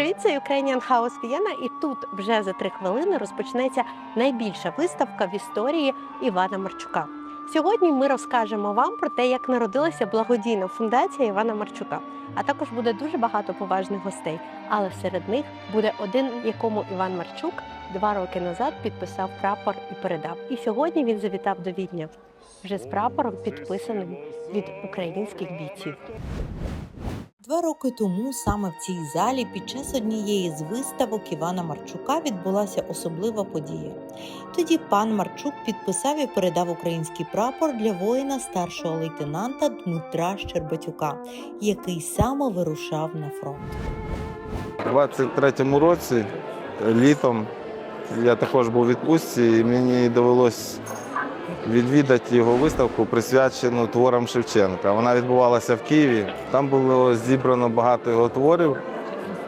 Привіт, це Ukrainian House Vienna, і тут вже за три хвилини розпочнеться найбільша виставка в історії Івана Марчука. Сьогодні ми розкажемо вам про те, як народилася благодійна фундація Івана Марчука. А також буде дуже багато поважних гостей. Але серед них буде один, якому Іван Марчук два роки назад підписав прапор і передав. І сьогодні він завітав до Відня вже з прапором, підписаним від українських бійців. Два роки тому саме в цій залі під час однієї з виставок Івана Марчука відбулася особлива подія. Тоді пан Марчук підписав і передав український прапор для воїна старшого лейтенанта Дмитра Щербатюка, який саме вирушав на фронт. У 23-му році літом я також був у відпустці, і мені довелось відвідати його виставку, присвячену творам Шевченка. Вона відбувалася в Києві. Там було зібрано багато його творів.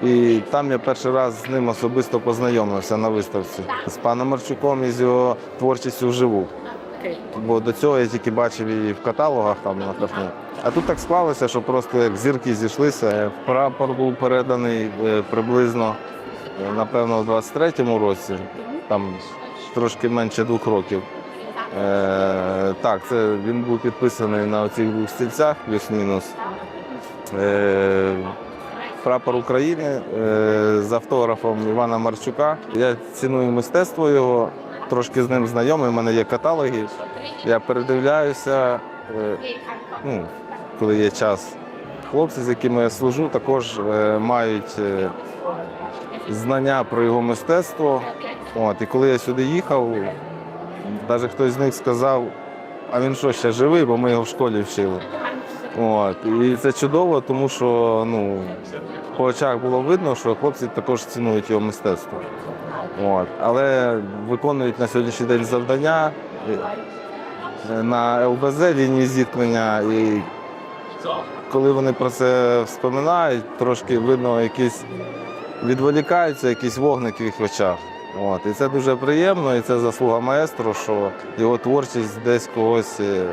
І там я перший раз з ним особисто познайомився на виставці з паном Марчуком і з його творчістю вживу. Бо до цього я тільки бачив її в каталогах там на кафе. А тут так склалося, що просто як зірки зійшлися. Прапор був переданий е, приблизно, е, напевно, в 23-му році, там трошки менше двох років. Е, так, це він був підписаний на оцих двох стільцях, плюс-мінус. Е, прапор України е, з автографом Івана Марчука. Я ціную мистецтво його, трошки з ним знайомий, у мене є каталоги. Я передивляюся, е, ну, коли є час. Хлопці, з якими я служу, також е, мають е, знання про його мистецтво. От, і коли я сюди їхав, навіть хтось з них сказав, а він що ще живий, бо ми його в школі вчили. От. І це чудово, тому що ну, по очах було видно, що хлопці також цінують його мистецтво. От. Але виконують на сьогоднішній день завдання е, на ЛБЗ лінії зіткнення. І коли вони про це вспоминають, трошки видно, якісь відволікаються, якісь вогники в їх очах. От. І це дуже приємно, і це заслуга маестро, що його творчість десь когось е,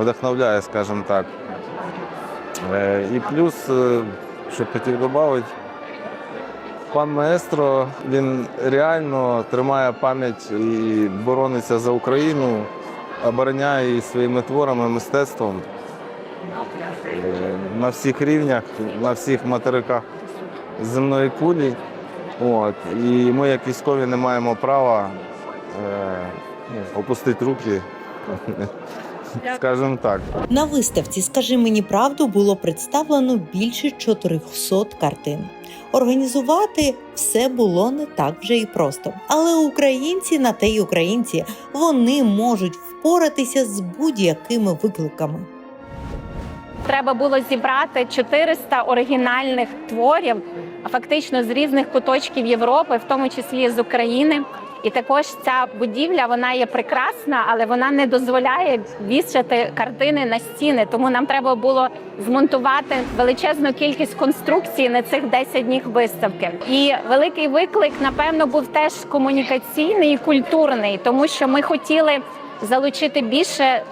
вдохновляє, скажімо так. Е, І плюс, е, що хотів додати, пан маестро він реально тримає пам'ять і борониться за Україну, обороняє її своїми творами, мистецтвом на всіх рівнях, на всіх материках земної кулі. От. І ми, як військові, не маємо права е, ну, опустити руки, скажімо так. На виставці Скажи мені правду було представлено більше 400 картин. Організувати все було не так вже і просто. Але українці на те й українці вони можуть впоратися з будь-якими викликами. Треба було зібрати 400 оригінальних творів, фактично з різних куточків Європи, в тому числі з України. І також ця будівля вона є прекрасна, але вона не дозволяє вішати картини на стіни. Тому нам треба було змонтувати величезну кількість конструкцій на цих 10 днів виставки. І великий виклик, напевно, був теж комунікаційний і культурний, тому що ми хотіли залучити більше е,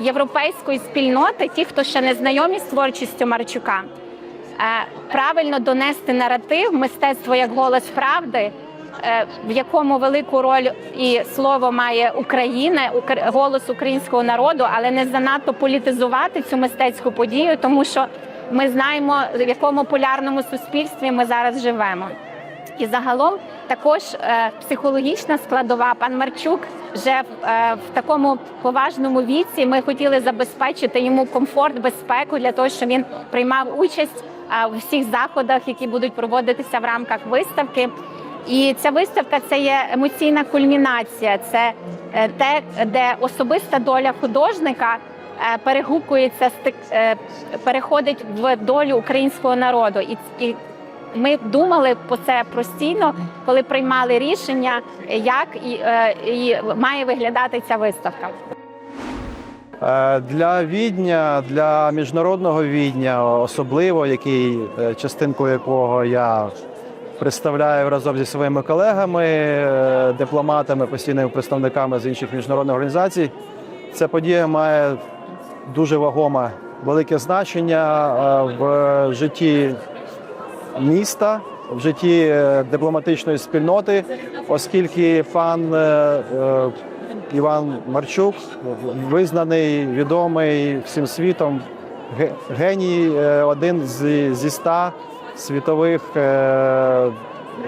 європейської спільноти, ті, хто ще не знайомі з творчістю Марчука, правильно донести наратив, мистецтво як голос правди. е, В якому велику роль і слово має Україна, укр- голос українського народу, але не занадто політизувати цю мистецьку подію, тому що ми знаємо, в якому полярному суспільстві ми зараз живемо. І загалом також е, психологічна складова. Пан Марчук вже в, е, такому поважному віці. Ми хотіли забезпечити йому комфорт, безпеку для того, щоб він приймав участь е, у всіх заходах, які будуть проводитися в рамках виставки. І ця виставка це є емоційна кульмінація. Це е, те, де особиста доля художника е, перегукується, е, переходить в долю українського народу. І, ми думали про це постійно, коли приймали рішення, як і, і має виглядати ця виставка. Е, Для відня, для міжнародного відня, особливо який е, частинку якого я представляю разом зі своїми колегами, е, дипломатами, постійними представниками з інших міжнародних організацій. Ця подія має дуже вагоме велике значення в житті міста, в житті дипломатичної спільноти, оскільки пан Іван Марчук визнаний, відомий всім світом, геній, е, один зі ста світових е,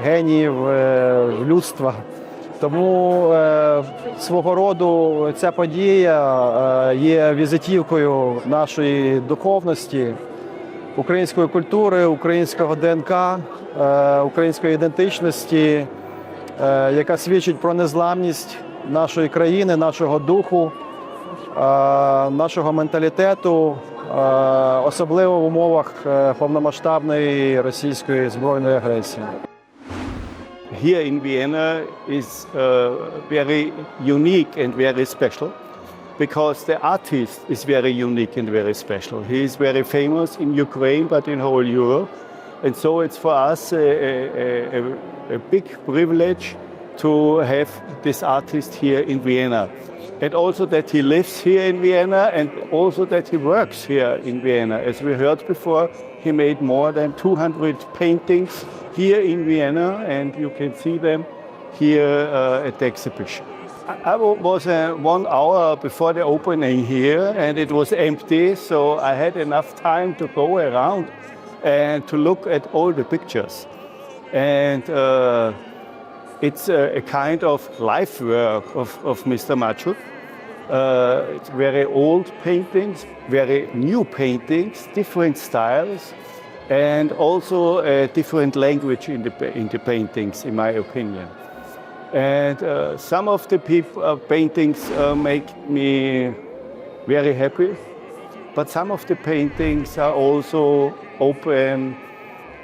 геніїв е, людства. Тому свого роду ця подія є візитівкою нашої духовності, української культури, українського ДНК, української ідентичності, яка свідчить про незламність нашої країни, нашого духу, е, нашого менталітету, е, особливо в умовах е, повномасштабної російської збройної агресії. here in Vienna is uh, very unique and very special because the artist is very unique and very special. He is very famous in Ukraine, but in whole Europe. And so it's for us a, a, a, a big privilege to have this artist here in Vienna. And also that he lives here in Vienna and also that he works here in Vienna. As we heard before, he made more than 200 paintings here in Vienna, and you can see them here uh, at the exhibition. I was uh, one hour before the opening here, and it was empty, so I had enough time to go around and to look at all the pictures. And uh, it's a, a kind of life work of, of Mr. Machuk. Uh, it's very old paintings, very new paintings, different styles, and also a different language in the, in the paintings, in my opinion. And uh, some of the uh, paintings uh, make me very happy, but some of the paintings are also open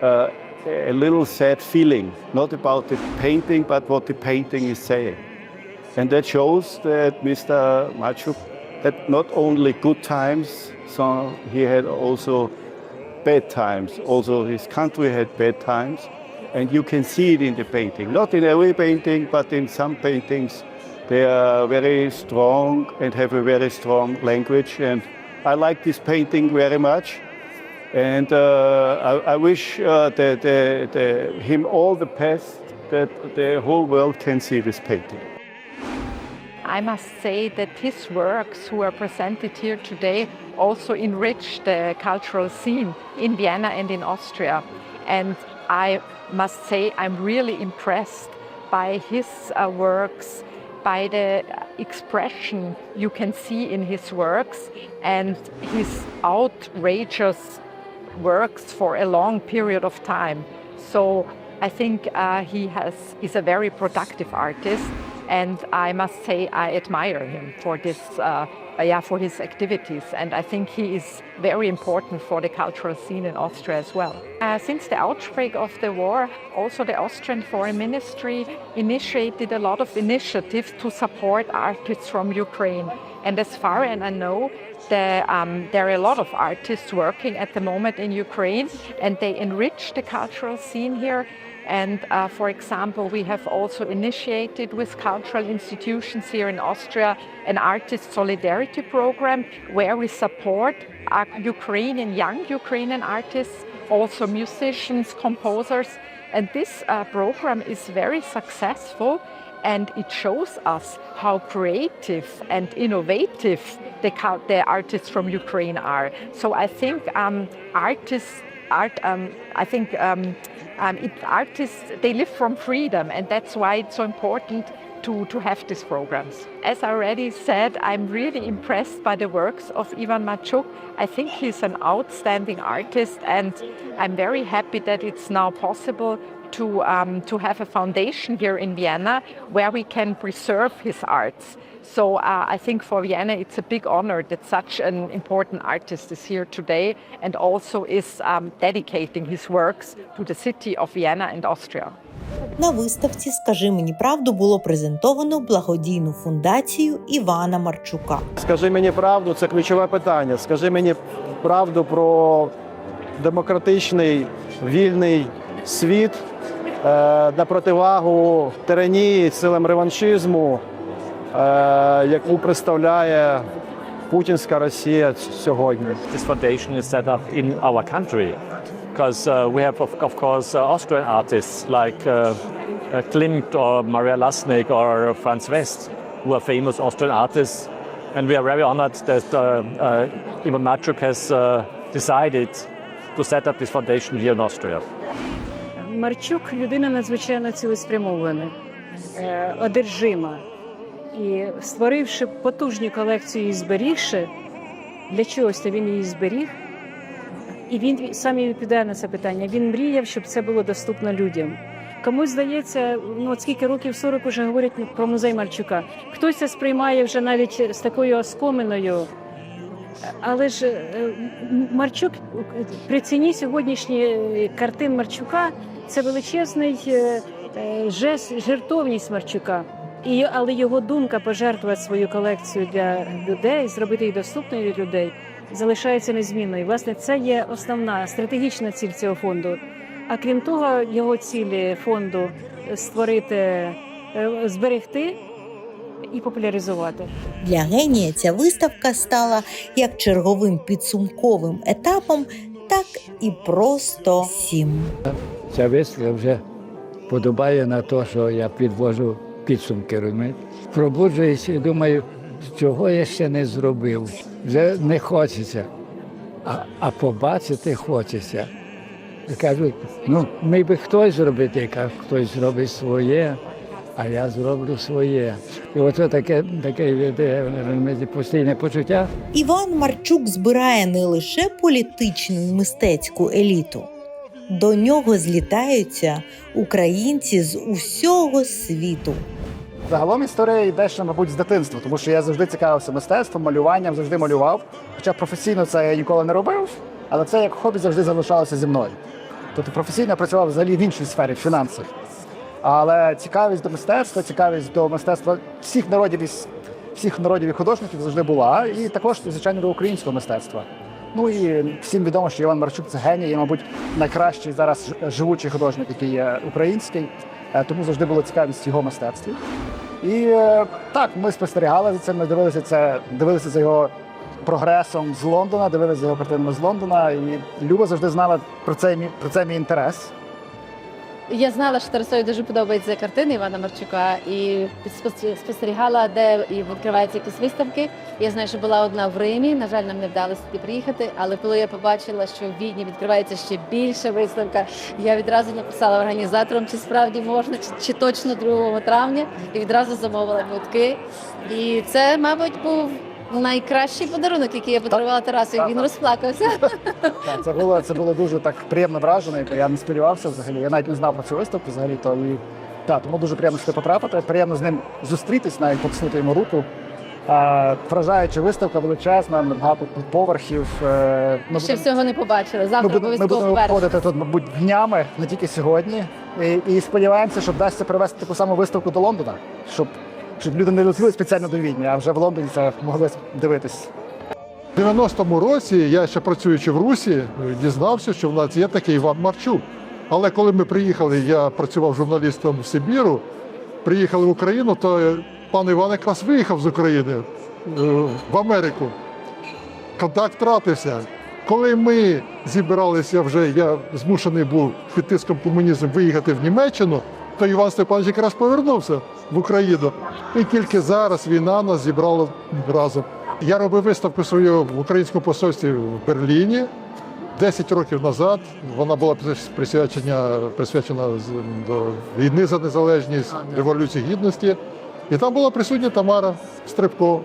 uh, a little sad feeling, not about the painting, but what the painting is saying. And that shows that Mr. Machuk had not only good times, so he had also bad times. Also, his country had bad times, and you can see it in the painting. Not in every painting, but in some paintings, they are very strong and have a very strong language. And I like this painting very much. And uh, I, I wish uh, the, the, the, him all the best that the whole world can see this painting. I must say that his works, who are presented here today, also enrich the cultural scene in Vienna and in Austria. And I must say, I'm really impressed by his uh, works, by the expression you can see in his works, and his outrageous works for a long period of time. So I think uh, he has is a very productive artist, and I must say I admire him for this. Uh, yeah, for his activities, and I think he is very important for the cultural scene in Austria as well. Uh, since the outbreak of the war, also the Austrian Foreign Ministry initiated a lot of initiatives to support artists from Ukraine. And as far as I know, the, um, there are a lot of artists working at the moment in Ukraine, and they enrich the cultural scene here. And uh, for example, we have also initiated with cultural institutions here in Austria an artist solidarity program where we support uh, Ukrainian, young Ukrainian artists, also musicians, composers. And this uh, program is very successful and it shows us how creative and innovative the, the artists from Ukraine are. So I think um, artists, art, um, I think um, um, it, artists, they live from freedom, and that's why it's so important to, to have these programs. As I already said, I'm really impressed by the works of Ivan Machuk. I think he's an outstanding artist, and I'm very happy that it's now possible to, um, to have a foundation here in Vienna where we can preserve his arts. So uh, I think for Vienna it's a big honor that such an important artist is here today and also is um, dedicating his works to the city of Vienna and Austria. На виставці Скажи мені правду було презентовано благодійну фундацію Івана Марчука. Скажи мені правду, це ключове питання. Скажи мені правду про демократичний вільний світ е, на противагу тиранії, силам реваншизму, е, яку представляє путінська Росія сьогодні. This foundation is set up in our country. because uh, we have, of, of course, uh, Austrian artists like uh, uh, Klimt or Maria Lasnik or Franz West, who are famous Austrian artists. And we are very honored that uh, uh, Ivan Maciuk has uh, decided to set up this foundation here in Austria. Марчук людина надзвичайно цілеспрямована, е, одержима. І створивши потужну колекцію і зберігши, для чогось то він її зберіг. І він сам відповідає на це питання. Він мріяв, щоб це було доступно людям. Комусь здається, ну от скільки років 40 вже говорять про музей Марчука. Хтось це сприймає вже навіть з такою оскоминою. Але ж е, Марчук при ціні сьогоднішньої картин Марчука це величезний е, е, жест, жертовність Марчука. І, але його думка пожертвувати свою колекцію для людей, зробити її доступною для людей, залишається незмінною. Власне, це є основна стратегічна ціль цього фонду. А крім того, його цілі фонду створити, зберегти і популяризувати. Для генія ця виставка стала як черговим підсумковим етапом, так і просто сім. Ця виставка вже подобає на те, що я підвожу підсумки, розумієте? Пробуджуюся і думаю, чого я ще не зробив. Вже не хочеться, а, а побачити хочеться. Кажуть, ну міг би хтось зробити, я кажу, хтось зробить своє, а я зроблю своє. І оце таке, таке постійне почуття. Іван Марчук збирає не лише політичну і мистецьку еліту. До нього злітаються українці з усього світу. Загалом історія йде ще, мабуть, з дитинства, тому що я завжди цікавився мистецтвом, малюванням, завжди малював. Хоча професійно це я ніколи не робив, але це як хобі завжди залишалося зі мною. Тобто професійно я працював взагалі в іншій сфері, в фінансах. Але цікавість до мистецтва, цікавість до мистецтва всіх народів всіх народів і художників завжди була, і також, звичайно, до українського мистецтва. Ну і всім відомо, що Іван Марчук це геній, і, мабуть, найкращий зараз живучий художник, який є український. Е, Тому завжди була цікавість його мистецтві. І е, так, ми спостерігали за цим, ми дивилися це, дивилися за його прогресом з Лондона, дивилися за його картинами з Лондона. І Люба завжди знала про цей про цей мій інтерес. Я знала, що Тарасові дуже подобаються картини Івана Марчука і спос- спостерігала, де і відкриваються якісь виставки. Я знаю, що була одна в Римі. На жаль, нам не вдалося туди приїхати. Але коли я побачила, що в Відні відкривається ще більша виставка, я відразу написала організаторам, чи справді можна, чи, чи точно 2 травня, і відразу замовила квитки. І це, мабуть, був найкращий подарунок, який я подарувала Тарасу. і Він розплакався. Так, це було це було дуже так приємно вражено. Я не сподівався взагалі. Я навіть не знав про цю виставку взагалі. То і так, тому дуже приємно сюди потрапити. Приємно з ним зустрітись, навіть потиснути йому руку. А, вражаюча виставка величезна, багато поверхів. Е, ми Ще будемо- всього не побачили. Ми Завтра будемо, ми будемо обходити тут, мабуть, днями, не тільки сьогодні. І, і сподіваємося, що вдасться привезти таку саму виставку до Лондона, щоб, щоб люди не летіли спеціально до Відня, а вже в Лондоні це могли дивитись. У 90-му році я ще працюючи в Русі, дізнався, що в нас є такий Іван Марчук. Але коли ми приїхали, я працював журналістом в Сибіру, приїхали в Україну, то пан Іван якраз виїхав з України е, в Америку. Контакт втратився. Коли ми зібралися вже, я змушений був під тиском комунізму виїхати в Німеччину, то Іван Степанович якраз повернувся в Україну. І тільки зараз війна нас зібрала разом. Я робив виставку свою в українському посольстві в Берліні 10 років назад. Вона була присвячена, присвячена до війни за незалежність, Революції Гідності. І там була присутня Тамара Стрибко.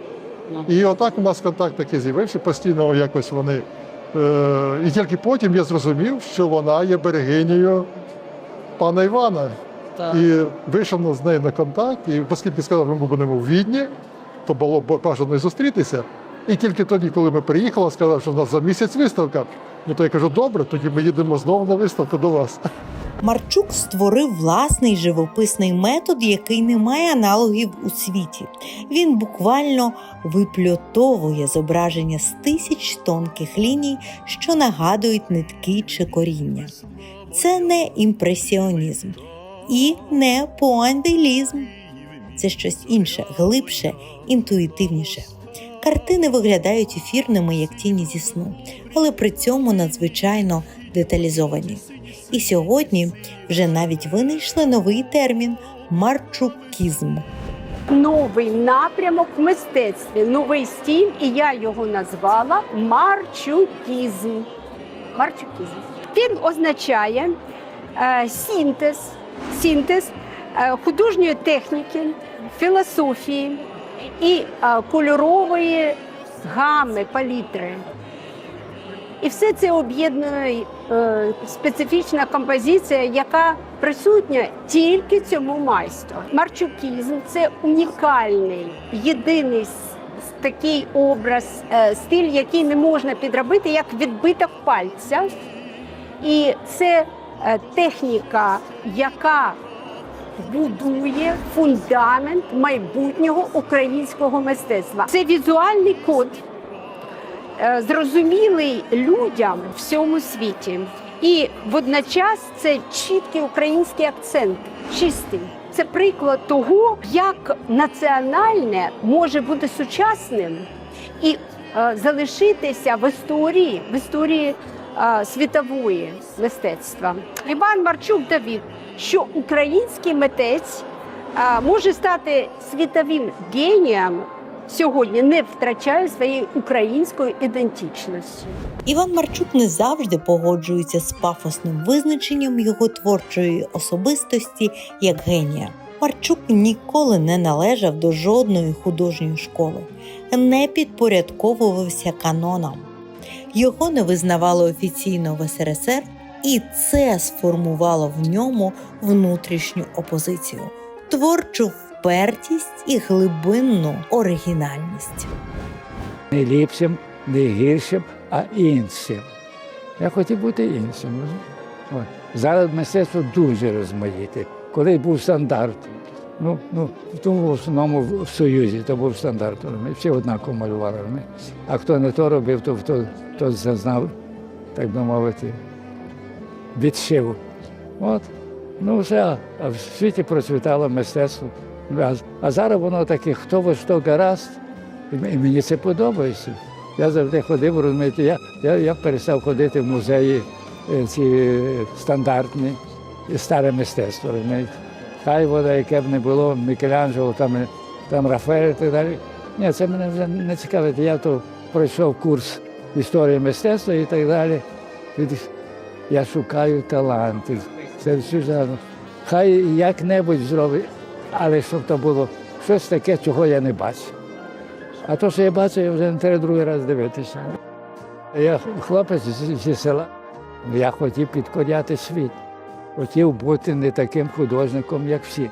І отак у нас контакт такий з'явився, постійно якось вони. Е, і тільки потім я зрозумів, що вона є берегинею пана Івана. І вийшов на- з нею на контакт, і оскільки сказав, що ми будемо в Відні, то було б бажано і зустрітися. І тільки тоді, коли ми приїхали, сказав, що в нас за місяць виставка. Ну то я кажу, добре, тоді ми їдемо знову на виставку до вас. Марчук створив власний живописний метод, який не має аналогів у світі. Він буквально випльотовує зображення з тисяч тонких ліній, що нагадують нитки чи коріння. Це не імпресіонізм і не пуантилізм. Це щось інше, глибше, інтуїтивніше. Картини виглядають ефірними, як тіні зі сну, але при цьому надзвичайно деталізовані. І сьогодні вже навіть винайшли новий термін марчукізм. новий напрямок в мистецтві, новий стиль, і я його назвала марчукізм. Марчукізм. Він означає е, синтез, синтез е, художньої техніки, філософії і е, кольорової гами, палітри. І все це об'єднує е, специфічна композиція, яка присутня тільки цьому майстру. Марчукізм це унікальний, єдиний такий образ, стиль, який не можна підробити як відбиток пальця. І це техніка, яка будує фундамент майбутнього українського мистецтва. Це візуальний код е, зрозумілий людям в всьому світі. І водночас це чіткий український акцент, чистий. Це приклад того, як національне може бути сучасним і е, залишитися в історії, в історії е, світової мистецтва. Іван Марчук довів, що український митець може стати світовим генієм сьогодні, не втрачає своєї української ідентичності. Іван Марчук не завжди погоджується з пафосним визначенням його творчої особистості як генія. Марчук ніколи не належав до жодної художньої школи, не підпорядковувався канонам. Його не визнавали офіційно в СРСР, і це сформувало в ньому внутрішню опозицію, творчу впертість і глибинну оригінальність. Не ліпшим, не гіршим, а іншим. Я хотів бути іншим. От. Зараз мистецтво дуже розмаїте. Колись був стандарт. Ну, ну, в тому основному в Союзі то був стандарт. розумієте, Всі однаково малювали. А хто не то робив, то хто, хто зазнав, так би мовити, відшив. От. Ну, все, а в світі процвітало мистецтво. А, а зараз воно таке, хто во що гаразд, і і мені це подобається. Я завжди ходив, розумієте, я, я, я перестав ходити в музеї е, ці е, стандартні, і старе мистецтво. розумієте. Хай воно, яке б не було, Мікеланджело, там, там Рафаель і так далі. Ні, це мене вже не цікавить. Я то пройшов курс історії мистецтва і так далі. Я шукаю таланти. Це все зараз. Хай як-небудь зробить, але щоб то було щось таке, чого я не бачу. А то, що я бачу, я вже не треба другий раз дивитися. Я хлопець зі села. Я хотів підкоряти світ. Хотів бути не таким художником, як всі.